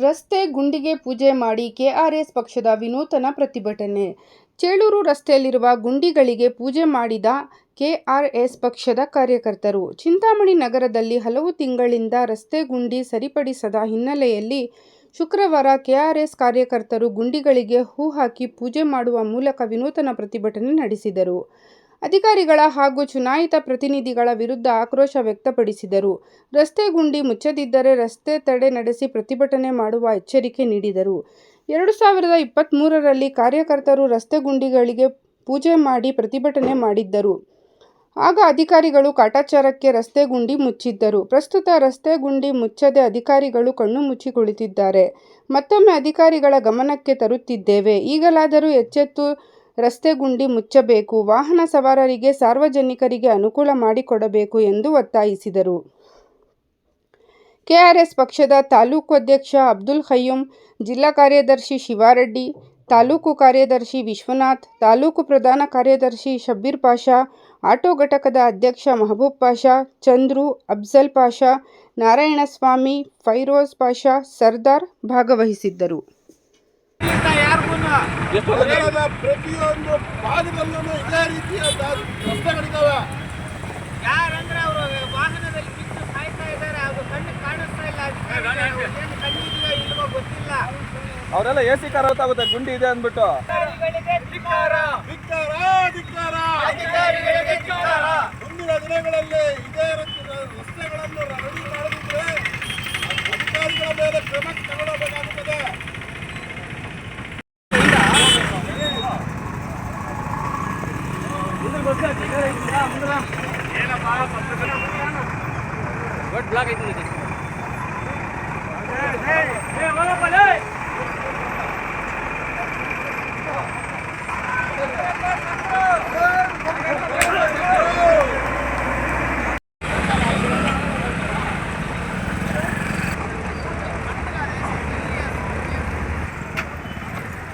ರಸ್ತೆ ಗುಂಡಿಗೆ ಪೂಜೆ ಮಾಡಿ ಕೆಆರ್ಎಸ್ ಪಕ್ಷದ ವಿನೂತನ ಪ್ರತಿಭಟನೆ. ಚೇಳೂರು ರಸ್ತೆಯಲ್ಲಿರುವ ಗುಂಡಿಗಳಿಗೆ ಪೂಜೆ ಮಾಡಿದ ಕೆಆರ್ಎಸ್ ಪಕ್ಷದ ಕಾರ್ಯಕರ್ತರು. ಚಿಂತಾಮಣಿ ನಗರದಲ್ಲಿ ಹಲವು ತಿಂಗಳಿಂದ ರಸ್ತೆ ಗುಂಡಿ ಸರಿಪಡಿಸದ ಹಿನ್ನೆಲೆಯಲ್ಲಿ ಶುಕ್ರವಾರ ಕೆಆರ್ಎಸ್ ಕಾರ್ಯಕರ್ತರು ಗುಂಡಿಗಳಿಗೆ ಹೂ ಹಾಕಿ ಪೂಜೆ ಮಾಡುವ ಮೂಲಕ ವಿನೂತನ ಪ್ರತಿಭಟನೆ ನಡೆಸಿದರು. ಅಧಿಕಾರಿಗಳ ಹಾಗೂ ಚುನಾಯಿತ ಪ್ರತಿನಿಧಿಗಳ ವಿರುದ್ಧ ಆಕ್ರೋಶ ವ್ಯಕ್ತಪಡಿಸಿದರು. ರಸ್ತೆ ಗುಂಡಿ ಮುಚ್ಚದಿದ್ದರೆ ರಸ್ತೆ ತಡೆ ನಡೆಸಿ ಪ್ರತಿಭಟನೆ ಮಾಡುವ ಎಚ್ಚರಿಕೆ ನೀಡಿದರು. ಎರಡು ಸಾವಿರದ ಇಪ್ಪತ್ತ್ಮೂರರಲ್ಲಿ ಕಾರ್ಯಕರ್ತರು ರಸ್ತೆ ಗುಂಡಿಗಳಿಗೆ ಪೂಜೆ ಮಾಡಿ ಪ್ರತಿಭಟನೆ ಮಾಡಿದ್ದರು. ಆಗ ಅಧಿಕಾರಿಗಳು ಕಾಟಾಚಾರಕ್ಕೆ ರಸ್ತೆ ಗುಂಡಿ ಮುಚ್ಚಿದ್ದರು. ಪ್ರಸ್ತುತ ರಸ್ತೆ ಗುಂಡಿ ಮುಚ್ಚದೆ ಅಧಿಕಾರಿಗಳು ಕಣ್ಣು ಮುಚ್ಚಿ ಕುಳಿತಿದ್ದಾರೆ. ಮತ್ತೊಮ್ಮೆ ಅಧಿಕಾರಿಗಳ ಗಮನಕ್ಕೆ ತರುತ್ತಿದ್ದೇವೆ. ಈಗಲಾದರೂ ಎಚ್ಚೆತ್ತು ರಸ್ತೆ ಗುಂಡಿ ಮುಚ್ಚಬೇಕು, ವಾಹನ ಸವಾರರಿಗೆ, ಸಾರ್ವಜನಿಕರಿಗೆ ಅನುಕೂಲ ಮಾಡಿಕೊಡಬೇಕು ಎಂದು ಒತ್ತಾಯಿಸಿದರು. ಕೆಆರ್ಎಸ್ ಪಕ್ಷದ ತಾಲೂಕು ಅಧ್ಯಕ್ಷ ಅಬ್ದುಲ್ ಖಯ್ಯೂಂ, ಜಿಲ್ಲಾ ಕಾರ್ಯದರ್ಶಿ ಶಿವಾರೆಡ್ಡಿ, ತಾಲೂಕು ಕಾರ್ಯದರ್ಶಿ ವಿಶ್ವನಾಥ್, ತಾಲೂಕು ಪ್ರಧಾನ ಕಾರ್ಯದರ್ಶಿ ಶಬ್ಬೀರ್ ಪಾಷಾ, ಆಟೋ ಘಟಕದ ಅಧ್ಯಕ್ಷ ಮಹಬೂಬ್ ಪಾಷಾ, ಚಂದ್ರು, ಅಫ್ಜಲ್ ಪಾಷಾ, ನಾರಾಯಣಸ್ವಾಮಿ, ಫೈರೋಜ್ ಪಾಷಾ, ಸರ್ದಾರ್ ಭಾಗವಹಿಸಿದ್ದರು. ನಗರದ ಪ್ರತಿಯೊಂದು ಭಾಗದಲ್ಲೂ ಇದೇ ರೀತಿಯ ರಸ್ತೆಗಳಿದ್ದಾವೆ ಯಾರಂದ್ರೆ ಅವರು ವಾಹನದಲ್ಲಿ ಬಿದ್ದು ಸಾಯ್ತಾ ಇದ್ದಾರೆ ಅದು ಕಣ್ಣು ಕಾಣಿಸ್ತಾ ಇಲ್ಲ. ಏನು ಕಣ್ಣಿದೆಯೋ ಇಲ್ವೋ ಗೊತ್ತಿಲ್ಲ. ಅವರೆಲ್ಲ ಎ ಸಿ ಕಾರ್ ಆಗುತ್ತೆ ಗುಂಡಿ ಇದೆ ಅಂದ್ಬಿಟ್ಟು. ಮುಂದಿನ ದಿನಗಳಲ್ಲಿ ಇದೇ ರೀತಿಯ ರಸ್ತೆಗಳನ್ನು ರೆಡಿ ಮಾಡದಿದ್ರೆ ಅಧಿಕಾರಿಗಳ ಮೇಲೆ ಕ್ರಮ ತಗೊಳ್ಳಬೇಕಾಗುತ್ತದೆ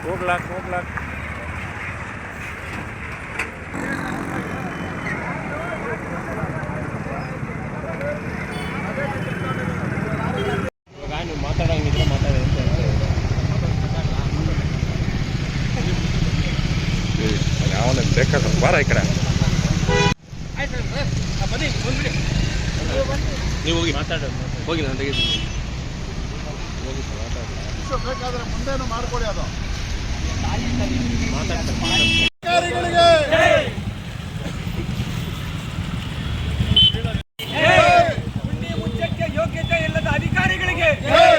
ಹೋಗ್ಲಾಕ್ ಹೋಗ್ಲಾಕ್ ಬೇಕಾದ್ರೆ ಬಾರ ಈ ಕಡೆ. ನೀವು ಹೋಗಿ ಮಾತಾಡೋದು ಹೋಗಿ ನಾನು ತೆಗಿತೀನಿ ವಿಷಯ ಬೇಕಾದ್ರೆ ಮುಂದೇನು ಮಾಡ್ಕೊಡಿ ಅದು. ಮುಚ್ಚಕ್ಕೆ ಯೋಗ್ಯತೆ ಇಲ್ಲದ ಅಧಿಕಾರಿಗಳಿಗೆ. ಜೈ.